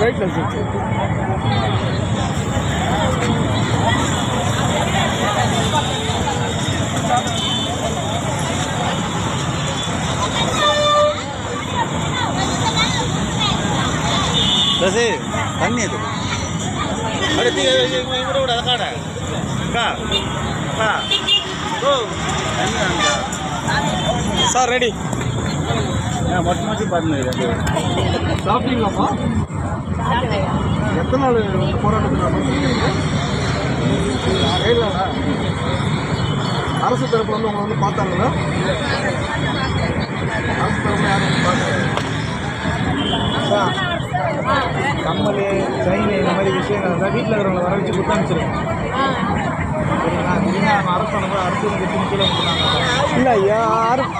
ரைட்ல சுத்து தசே தண்ணி அது அடுத்து இவரோட விட காட அக்கா அக்கா ஓ தண்ணி வாங்க சார் ரெடி ஏன் மட்டும் மட்டும் பாருங்க சாப்பிட்டீங்களாப்பா? எத்தனை நாள் இந்த போராட்டத்தில் இல்லைண்ணா அரசு தரப்புல வந்து உங்களை வந்து பார்த்தாங்களா அரசு தரப்புல யாரும் வந்து பார்த்தாங்க கம்மல் செயின் இந்த மாதிரி விஷயங்கள். இருந்தால் வீட்டில் இருக்கிறவங்களை வர வச்சு கொடுத்து அனுப்பிச்சிருக்கோம் சரிங்களா? நீங்கள் நம்ம அரசு அனுப்ப அரசு வந்து இல்லை யாரும்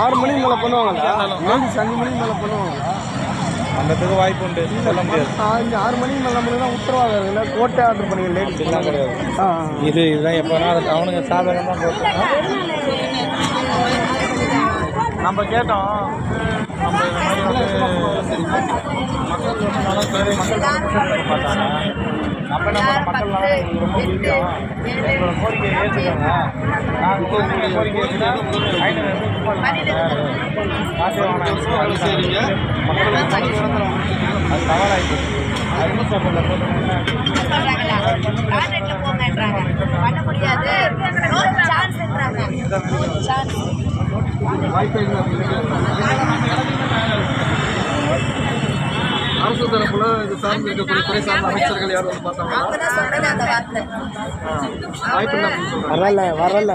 ஆறு மணிக்கு மேலே பண்ணுவாங்களா லேடிஸ் அஞ்சு மணிக்கு மேலே பண்ணுவாங்களா பண்ணுறதுக்கு வாய்ப்பு உண்டு சொல்ல முடியாது அஞ்சு ஆறு மணிக்கு மேலே நம்மளுக்கு தான் உத்தரவாதம் இல்லை கோட்டை ஆர்டர் பண்ணி லேடிஸ் இதெல்லாம் கிடையாது இது இதுதான் எப்போனா அது அவனுங்க சாதகம் தான் நம்ம கேட்டோம் நம்ம இந்த மாதிரி வந்து மக்கள் மக்கள் பண்ண கான்ட்ராக்ட்ல போங்கன்றாங்க. பண்ண முடியாது. சான்ஸ்ன்றாங்க சான்ஸ் வாய்ப்பே இல்லை அரசு தரப்புல இது சார்ந்து இருக்கக்கூடிய துறை சார்ந்த அமைச்சர்கள் யாரும் வந்து வார்த்தை. வாய்ப்பு இல்லை வரல வரல. வரல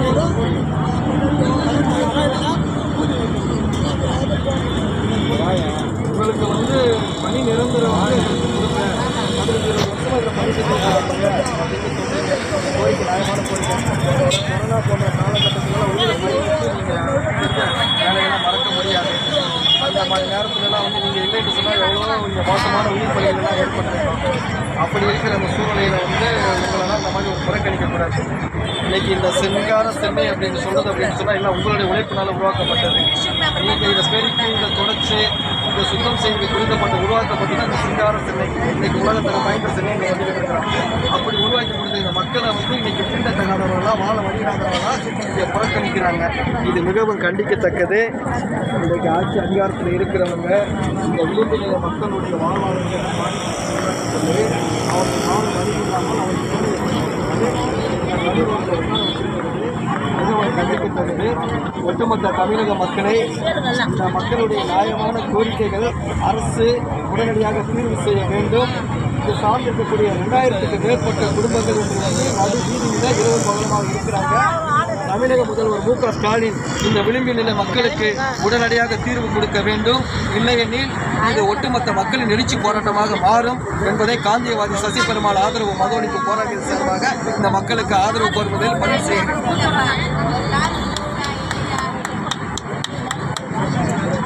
கொரோனா போன்ற காலகட்டத்தில் உயிரை வேலையெல்லாம் மறக்க முடியாது அந்த மாதிரி நேரத்துலலாம் வந்து நீங்கள் இல்லைன்னு சொன்னால் எவ்வளோ இங்கே மோசமான உயிர் பலிகளெல்லாம் ஏற்பட்டிருக்கும் அப்படி இருக்கிற அந்த சூழ்நிலையில் வந்து உங்களெல்லாம் அந்த மாதிரி ஒரு புறக்கணிக்கக்கூடாது இன்னைக்கு இந்த செங்கார சென்னை அப்படின்னு சொல்கிறது அப்படின்னு சொன்னால் எல்லாம் உங்களுடைய உழைப்பினால் உருவாக்கப்பட்டது இன்னைக்கு இந்த பெருக்கி இதை இந்த சுத்தம் செய்து குறிக்கப்பட்டு உருவாக்கப்பட்டு தான் இந்த சிங்கார சென்னை இன்னைக்கு உலகத்தில் பயந்த சென்னை வந்து அப்படி உருவாக்கி கொடுத்த இந்த மக்களை வந்து இன்னைக்கு தீண்டத்தகாதவர்களாக வாழ வழிகாதவர்களாக இதை புறக்கணிக்கிறாங்க இது மிகவும் கண்டிக்கத்தக்கது. இன்றைக்கு ஆட்சி அதிகாரத்தில் இருக்கிறவங்க இந்த விளிம்பு நிலை மக்களுடைய வாழ்வாதாரத்தை அவர்கள் வாழ வழி இல்லாமல் அவர்கள் மிகவும் கண்டிக்கத்தக்கது. ஒட்டுமொத்த தமிழக மக்களை இந்த மக்களுடைய நியாயமான கோரிக்கைகள் அரசு உடனடியாக தீர்வு செய்ய வேண்டும். இது சார்ந்திருக்கக்கூடிய ரெண்டாயிரத்துக்கு மேற்பட்ட குடும்பங்கள் வந்து நடு வீதியில் இரவு பகலமாக இருக்கிறாங்க. தமிழக முதல்வர் மு க ஸ்டாலின் இந்த விளிம்பில் நிலை மக்களுக்கு உடனடியாக தீர்வு கொடுக்க வேண்டும். இல்லையெனில் இது ஒட்டுமொத்த மக்களின் எழுச்சி போராட்டமாக மாறும் என்பதை காந்தியவாதி சசி பெருமாள் ஆதரவு மதவழிப்பு போராட்டத்தின் சார்பாக இந்த மக்களுக்கு ஆதரவு கோருவதில் பதிவு செய்கிறேன்